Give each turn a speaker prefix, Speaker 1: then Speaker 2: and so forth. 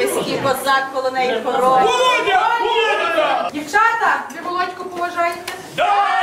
Speaker 1: Небеський козак коло неї
Speaker 2: хоров.
Speaker 3: Дівчата, ви володьку поважаєте?
Speaker 2: Да!